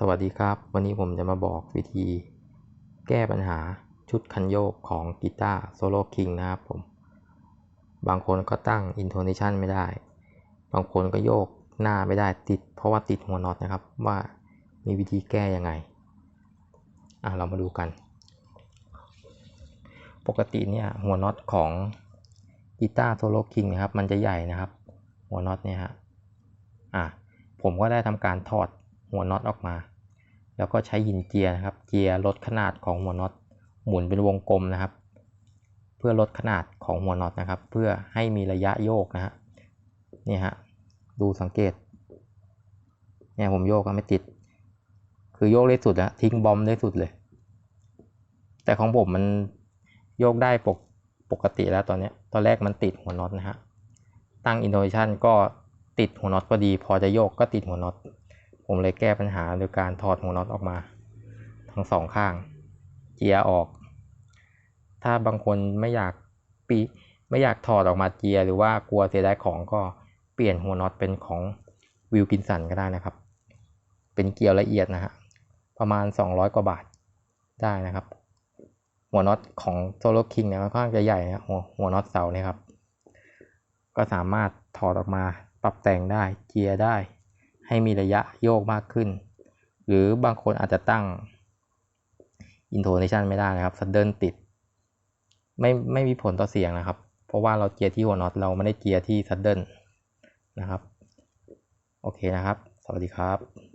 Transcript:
สวัสดีครับ วันนี้ผมจะมาบอกวิธีแก้ปัญหาชุดคันโยกของกีตาร์โซโล่คิงนะครับผม บางคนก็ตั้งอินโทเนชันไม่ได้ บางคนก็โยกหน้าไม่ได้ติด เพราะว่าติดหัวน็อตนะครับว่ามีวิธีแก้ยังไง อะเรามาดูกัน ปกติเนี่ยหัวน็อตของกีตาร์โซโล่คิงนะครับมันจะใหญ่นะครับ หัวน็อตเนี่ยฮะ อะผมก็ได้ทำการถอด หัวน็อตออกมา แล้วก็ใช้ยินเจียนะครับเจียลดขนาดของหัวน็อตหมุนเป็นวงกลมนะครับ เพื่อลดขนาดของหัวน็อตนะครับ เพื่อให้มีระยะโยกนะฮะนี่ฮะดูสังเกตเนี่ยผมโยกก็ไม่ติด คือโยกได้สุดแล้วทิ้งบอมได้สุดเลย แต่ของผมมันโยกได้ปกปกติแล้วตอนนี้ตอนแรกมันติดหัวน็อตนะฮะตั้งอินโนเวชันก็ติดหัวน็อตพอดี พอจะโยกก็ติดหัวน็อต ผมเลยแก้ปัญหาโดยการถอดหัวน็อตออกมา ทั้งสองข้าง เจียออก ถ้าบางคนไม่อยากปีไม่อยากถอดออกมาเจีย หรือว่ากลัวเสียดายของก็เปลี่ยนหัวน็อตเป็นของวิลกินสันก็ได้นะครับ เป็นเกียวละเอียดนะฮะประมาณ 200 กว่าบาทได้นะครับ หัวน็อตของโซโลคิงเนี่ยค่อนข้างจะใหญ่นะหัวหัวน็อตเสาเนี่ยครับ ก็สามารถถอดออกมาปรับแต่งได้เจียร์ได้ ให้มีระยะโยกมากขึ้น หรือบางคนอาจจะตั้งอินโทเนชันไม่ได้นะครับสัดเดิลติด ไม่ไม่มีผลต่อเสียงนะครับ เพราะว่าเราเกียร์ที่หัวน็อตเราไม่ได้เกียร์ที่สัดเดิลนะครับ โอเคนะครับ สวัสดีครับ